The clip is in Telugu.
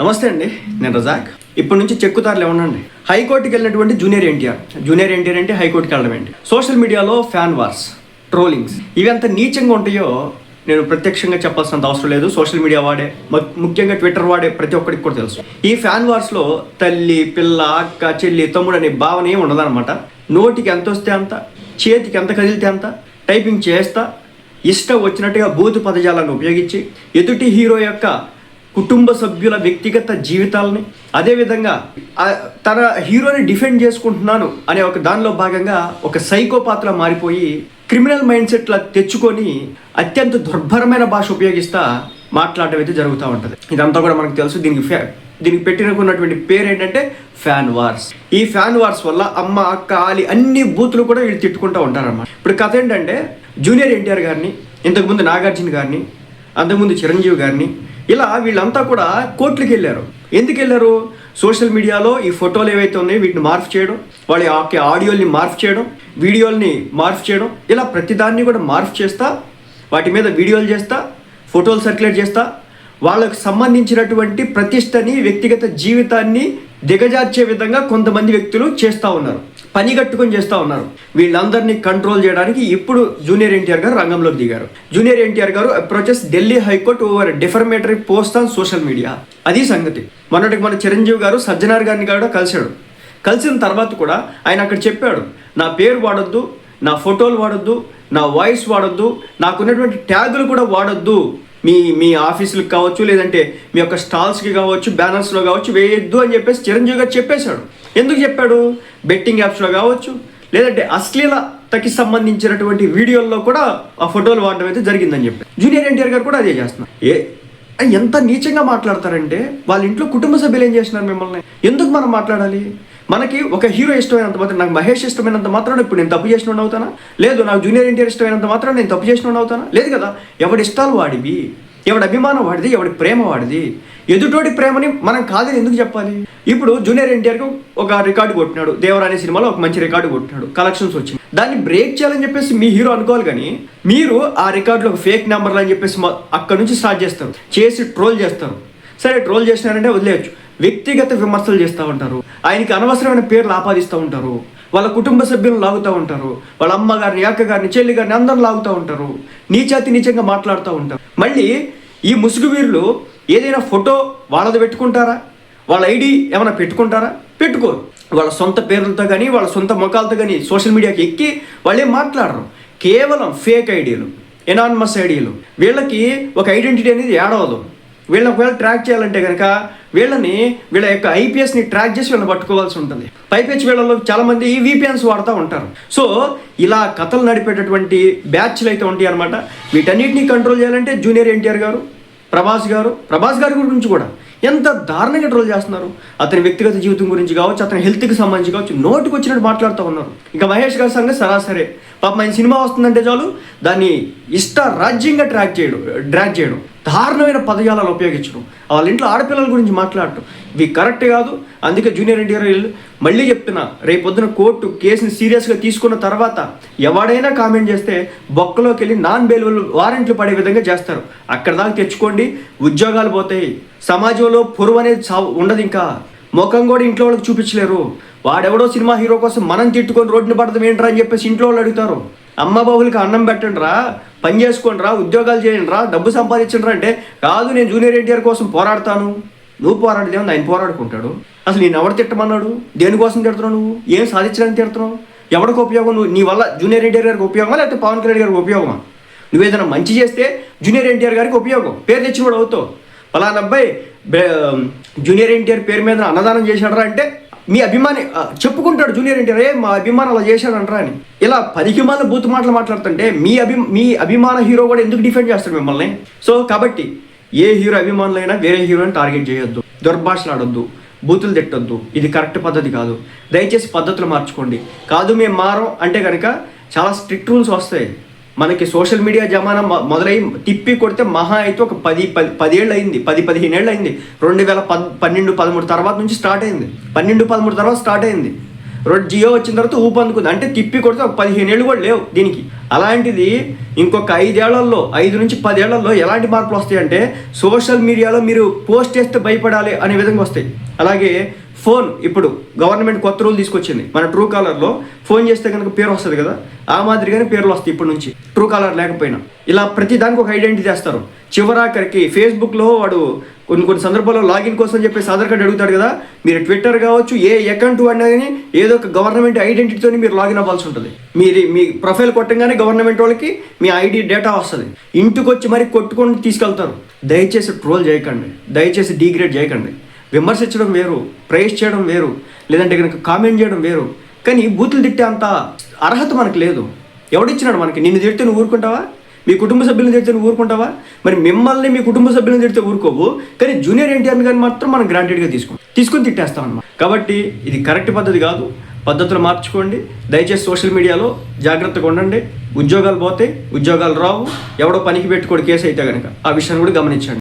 నమస్తే అండి నేను రజాక్. ఇప్పటి నుంచి చెక్కుతారులు ఏమనండి హైకోర్టుకి వెళ్ళినటువంటి జూనియర్ ఎన్టీఆర్. జూనియర్ ఎన్టీఆర్ అంటే హైకోర్టుకి వెళ్ళడం ఏంటి? సోషల్ మీడియాలో ఫ్యాన్ వార్స్ ట్రోలింగ్స్ ఇవి ఎంత నీచంగా ఉంటాయో నేను ప్రత్యక్షంగా చెప్పాల్సినంత అవసరం లేదు. సోషల్ మీడియా వాడే ముఖ్యంగా ట్విట్టర్ వాడే ప్రతి ఒక్కరికి కూడా తెలుసు. ఈ ఫ్యాన్ వార్స్లో తల్లి పిల్ల అక్క చెల్లి తమ్ముడు అనే భావన ఏమి ఉండదన్నమాట. నోటికి ఎంత వస్తే అంత చేతికి ఎంత కదిలితే అంత టైపింగ్ చేస్తా ఇష్టం వచ్చినట్టుగా బూతు పదజాలను ఉపయోగించి ఎదుటి హీరో యొక్క కుటుంబ సభ్యుల వ్యక్తిగత జీవితాలని అదేవిధంగా తన హీరోని డిఫెండ్ చేసుకుంటున్నాను అనే ఒక దానిలో భాగంగా ఒక సైకోపాత్లా మారిపోయి క్రిమినల్ మైండ్ సెట్లా తెచ్చుకొని అత్యంత దుర్భరమైన భాష ఉపయోగిస్తా మాట్లాడటం అయితే జరుగుతూ ఉంటుంది. ఇదంతా కూడా మనకు తెలుసు. దీనికి ఫ్యా దీనికి పెట్టినకున్నటువంటి పేరు ఏంటంటే ఫ్యాన్ వార్స్. ఈ ఫ్యాన్ వార్స్ వల్ల అమ్మ అక్క ఆలి అన్ని బూతులు కూడా వీళ్ళు తిట్టుకుంటూ ఉంటారన్నమాట. ఇప్పుడు కథ ఏంటంటే జూనియర్ ఎన్టీఆర్ గారిని ఇంతకుముందు నాగార్జున గారిని అంతకుముందు చిరంజీవి గారిని ఇలా వీళ్ళంతా కూడా కోర్టులకు వెళ్ళారు. ఎందుకు వెళ్ళారు? సోషల్ మీడియాలో ఈ ఫోటోలు ఏవైతే ఉన్నాయో వీటిని మార్ఫ్ చేయడం వాళ్ళ యొక్క ఆడియోల్ని మార్ఫ్ చేయడం వీడియోల్ని మార్ఫ్ చేయడం ఇలా ప్రతిదాన్ని కూడా మార్ఫ్ చేస్తా వాటి మీద వీడియోలు చేస్తా ఫోటోలు సర్క్యులేట్ చేస్తా వాళ్ళకు సంబంధించినటువంటి ప్రతిష్టని వ్యక్తిగత జీవితాన్ని దిగజార్చే విధంగా కొంతమంది వ్యక్తులు చేస్తూ ఉన్నారు. పని కట్టుకొని చేస్తూ ఉన్నారు. వీళ్ళందరినీ కంట్రోల్ చేయడానికి ఇప్పుడు జూనియర్ ఎన్టీఆర్ గారు రంగంలోకి దిగారు. Junior NTR garu approaches Delhi high court over defamatory post on social media అది సంగతి. మొన్నటికి మన చిరంజీవి గారు సజ్జనార్ గారిని కూడా కలిశాడు. కలిసిన తర్వాత కూడా ఆయన అక్కడ చెప్పాడు నా పేరు వాడొద్దు నా ఫోటోలు వాడొద్దు నా వాయిస్ వాడొద్దు నాకున్నటువంటి ట్యాగులు కూడా వాడొద్దు. మీ మీ ఆఫీసులకు కావచ్చు లేదంటే మీ యొక్క స్టాల్స్కి కావచ్చు బ్యానర్స్లో కావచ్చు వేయొద్దు అని చెప్పేసి చిరంజీవి గారు చెప్పేశాడు. ఎందుకు చెప్పాడు? బెట్టింగ్ యాప్స్లో కావచ్చు లేదంటే అశ్లీలతకి సంబంధించినటువంటి వీడియోల్లో కూడా ఆ ఫోటోలు వాడడం అయితే జరిగిందని చెప్పి జూనియర్ ఎన్టీఆర్ గారు కూడా అదే చేస్తున్నారు. ఏ ఎంత నీచంగా మాట్లాడతారంటే వాళ్ళ ఇంట్లో కుటుంబ సభ్యులు ఏం చేస్తున్నారు మిమ్మల్ని? ఎందుకు మనం మాట్లాడాలి? మనకి ఒక హీరో ఇష్టమైనంత మాత్రం నాకు మహేష్ ఇష్టమైనంత మాత్రం ఇప్పుడు నేను తప్పు చేసిన అవుతానా? లేదు నాకు జూనియర్ ఎన్టీఆర్ ఇష్టమైనంత మాత్రం నేను తప్పు చేసిన అవుతానా? లేదు కదా? ఎవడి ఇష్టాలు వాడివి? ఎవడి అభిమానం వాడిది? ఎవడి ప్రేమ వాడిది? ఎదుటోడి ప్రేమని మనం కాదని ఎందుకు చెప్పాలి? ఇప్పుడు జూనియర్ ఎన్టీఆర్కి ఒక రికార్డు కొట్టినాడు. దేవరాని సినిమాలో ఒక మంచి రికార్డు కొట్టినాడు. కలెక్షన్స్ వచ్చింది దాన్ని బ్రేక్ చేయాలని చెప్పేసి మీ హీరో అనుకోవాలి కానీ మీరు ఆ రికార్డులో ఒక ఫేక్ నెంబర్లు అని చెప్పేసి అక్కడ నుంచి స్టార్ట్ చేస్తారు. చేసి ట్రోల్ చేస్తారు. సరే ట్రోల్ చేసినారంటే వదిలేయచ్చు. వ్యక్తిగత విమర్శలు చేస్తూ ఉంటారు. ఆయనకి అనవసరమైన పేర్లు ఆపాదిస్తూ ఉంటారు. వాళ్ళ కుటుంబ సభ్యులను లాగుతూ ఉంటారు. వాళ్ళ అమ్మగారిని అక్క గారిని చెల్లి గారిని అందరూ లాగుతూ ఉంటారు. నీచాతి నీచంగా మాట్లాడుతూ ఉంటారు. మళ్ళీ ఈ ముసుగు వీరులు ఏదైనా ఫోటో వాళ్ళది పెట్టుకుంటారా? వాళ్ళ ఐడి ఏమైనా పెట్టుకుంటారా? పెట్టుకోరు. వాళ్ళ సొంత పేర్లతో కానీ వాళ్ళ సొంత ముఖాలతో కానీ సోషల్ మీడియాకి ఎక్కి వాళ్ళు ఏం మాట్లాడరు. కేవలం ఫేక్ ఐడియాలు ఎనానమస్ ఐడియాలు వీళ్ళకి ఒక ఐడెంటిటీ అనేది ఏడవదు వీళ్ళని ఒకవేళ ట్రాక్ చేయాలంటే కనుక వీళ్ళని వీళ్ళ యొక్క ఐపీఎస్ని ట్రాక్ చేసి వీళ్ళని పట్టుకోవాల్సి ఉంటుంది. పైపెచ్చి వీళ్ళలో చాలామంది ఈ వీపీఎన్స్ వాడుతూ ఉంటారు. సో ఇలా కథలు నడిపేటటువంటి బ్యాచ్లు అయితే ఉంటాయి అనమాట వీటన్నిటిని కంట్రోల్ చేయాలంటే జూనియర్ ఎన్టీఆర్ గారు ప్రభాస్ గారు ప్రభాస్ గారి గురించి కూడా ఎంత దారుణంగా ట్రోల్ చేస్తున్నారు. అతని వ్యక్తిగత జీవితం గురించి కావచ్చు అతని హెల్త్కి సంబంధించి కావచ్చు నోటికి వచ్చినట్టు మాట్లాడుతూ ఉన్నారు. ఇంకా మహేష్ గారి సంగతి సరాసరే. పాపం ఆయన సినిమా వస్తుందంటే చాలు దాన్ని ఇష్ట రాజ్యంగా ట్రాక్ చేయడం డ్రాక్ చేయడం. దారుణమైన పదజాలాలు ఉపయోగించడం. వాళ్ళ ఇంట్లో ఆడపిల్లల గురించి మాట్లాడటం. ఇవి కరెక్ట్ కాదు. అందుకే జూనియర్ ఎన్టీఆర్ వీళ్ళు మళ్ళీ చెప్తున్నా రేపొద్దున కోర్టు కేసుని సీరియస్గా తీసుకున్న తర్వాత ఎవడైనా కామెంట్ చేస్తే బొక్కలోకి వెళ్ళి నాన్ బెయిలబుల్ వారెంట్లు పడే విధంగా చేస్తారు. అక్కడ దాకా తెచ్చుకోండి. ఉద్యోగాలు పోతాయి. సమాజంలో పొరువు అనేది సావు ఉండదు ఇంకా. ముఖం కూడా ఇంట్లో వాళ్ళకి చూపించలేరు. వాడెవడో సినిమా హీరో కోసం మనం తిట్టుకొని రోడ్డుని పడతాం ఏంట్రా అని చెప్పేసి ఇంట్లో వాళ్ళు అడుగుతారు. అమ్మ బాబులకి అన్నం పెట్టండి రా పని చేసుకోండి రా ఉద్యోగాలు చేయండి రా డబ్బు సంపాదించండి రా అంటే కాదు నేను జూనియర్ ఎన్టీఆర్ కోసం పోరాడతాను. నువ్వు పోరాడితే ఆయన పోరాడుకుంటాడు? అసలు నేను ఎవరు తిట్టమన్నాడు? దేనికోసం తిడుతున్నావు నువ్వు? ఏం సాధించడానికి తిడుతున్నావు? ఎవరికి ఉపయోగం? నువ్వు నీ వల్ల జూనియర్ ఎన్టీఆర్ గారికి ఉపయోగమా లేకపోతే పవన్ కళ్యాణ్ గారికి ఉపయోగమా? నువ్వు ఏదైనా మంచి చేస్తే జూనియర్ ఎన్టీఆర్ గారికి ఉపయోగం. పేరు తెచ్చిన కూడా అవుతావు. పలానా అబ్బాయి జూనియర్ ఎన్టీఆర్ పేరు మీద అన్నదానం చేశాడరా అంటే మీ అభిమాని చెప్పుకుంటాడు జూనియర్ ఎన్టీఆర్ ఏ మా అభిమానం అలా చేశాడంటరా అని. ఇలా పనికి మాల బూత్ మాటలు మాట్లాడుతుంటే మీ అభి మీ అభిమాన హీరో కూడా ఎందుకు డిఫెండ్ చేస్తాడు మిమ్మల్ని? సో కాబట్టి ఏ హీరో అభిమానులైనా వేరే హీరోని టార్గెట్ చేయొద్దు. దుర్భాషలాడొద్దు బూతులు తిట్టొద్దు. ఇది కరెక్ట్ పద్ధతి కాదు. దయచేసి పద్ధతులు మార్చుకోండి. కాదు మేము మారం అంటే కనుక చాలా స్ట్రిక్ట్ రూల్స్ వస్తాయి. మనకి సోషల్ మీడియా జమానా మొదలై తిప్పి కొడితే మహా అయితే ఒక పది పది పదేళ్ళు అయింది పది పదిహేను ఏళ్ళు అయింది రెండు వేల పద్ పన్నెండు పదమూడు తర్వాత నుంచి స్టార్ట్ అయింది. పన్నెండు పదమూడు తర్వాత స్టార్ట్ అయింది. రెండు జియో వచ్చిన తర్వాత ఊపందుకుంది అంటే తిప్పి కొడితే ఒక పదిహేను ఏళ్ళు కూడా లేవు దీనికి. అలాంటిది ఇంకొక ఐదేళ్ళలో ఐదు నుంచి పదేళ్ళలో ఎలాంటి మార్పులు వస్తాయంటే సోషల్ మీడియాలో మీరు పోస్ట్ చేస్తే భయపడాలి అనే విధంగా వస్తాయి. అలాగే ఫోన్ ఇప్పుడు గవర్నమెంట్ కొత్త రూల్ తీసుకొచ్చింది. మన ట్రూ కాలర్లో ఫోన్ చేస్తే కనుక పేరు వస్తుంది కదా ఆ మాదిరిగానే పేర్లు వస్తాయి ఇప్పటి నుంచి. ట్రూ కాలర్ లేకపోయినా. ఇలా ప్రతి దానికి ఒక ఐడెంటిటీ చేస్తారు చివరాఖరికి ఫేస్బుక్లో వాడు కొన్ని కొన్ని సందర్భాల్లో లాగిన్ కోసం చెప్పేసి ఆధార్ కార్డు అడుగుతాడు కదా మీరు ట్విట్టర్ కావచ్చు ఏ అకౌంట్ అన్నా కానీ ఏదో ఒక గవర్నమెంట్ ఐడెంటిటీతో మీరు లాగిన్ అవ్వాల్సి ఉంటుంది. మీరు మీ ప్రొఫైల్ కొట్టంగానే గవర్నమెంట్ వాళ్ళకి మీ ఐడి డేటా వస్తుంది. ఇంటికి వచ్చి మరి కొట్టుకొని తీసుకెళ్తారు. దయచేసి ట్రోల్ చేయకండి. దయచేసి డీగ్రేడ్ చేయకండి. విమర్శించడం వేరు ప్రైజ్ చేయడం వేరు లేదంటే కనుక కామెంట్ చేయడం వేరు. కానీ బూతులు తిట్టే అంత అర్హత మనకు లేదు. ఎవడిచ్చినాడు మనకి? నిన్ను తిడితే నువ్వు ఊరుకుంటావా? మీ కుటుంబ సభ్యులను తిడితే నువ్వు ఊరుకుంటావా? మరి మిమ్మల్ని మీ కుటుంబ సభ్యులను తిడితే ఊరుకోవు. కానీ జూనియర్ ఎన్టీఆర్ని కానీ మాత్రం మనం గ్రాంటెడ్గా తీసుకుంటాం. తీసుకుని తిట్టేస్తాం అనమాట కాబట్టి ఇది కరెక్ట్ పద్ధతి కాదు. పద్ధతులు మార్చుకోండి. దయచేసి సోషల్ మీడియాలో జాగ్రత్తగా ఉండండి. ఉద్యోగాలు పోతే ఉద్యోగాలు రావు. ఎవడో పనికి పెట్టుకోడు కేసు అయితే కనుక ఆ విషయాన్ని కూడా గమనించండి.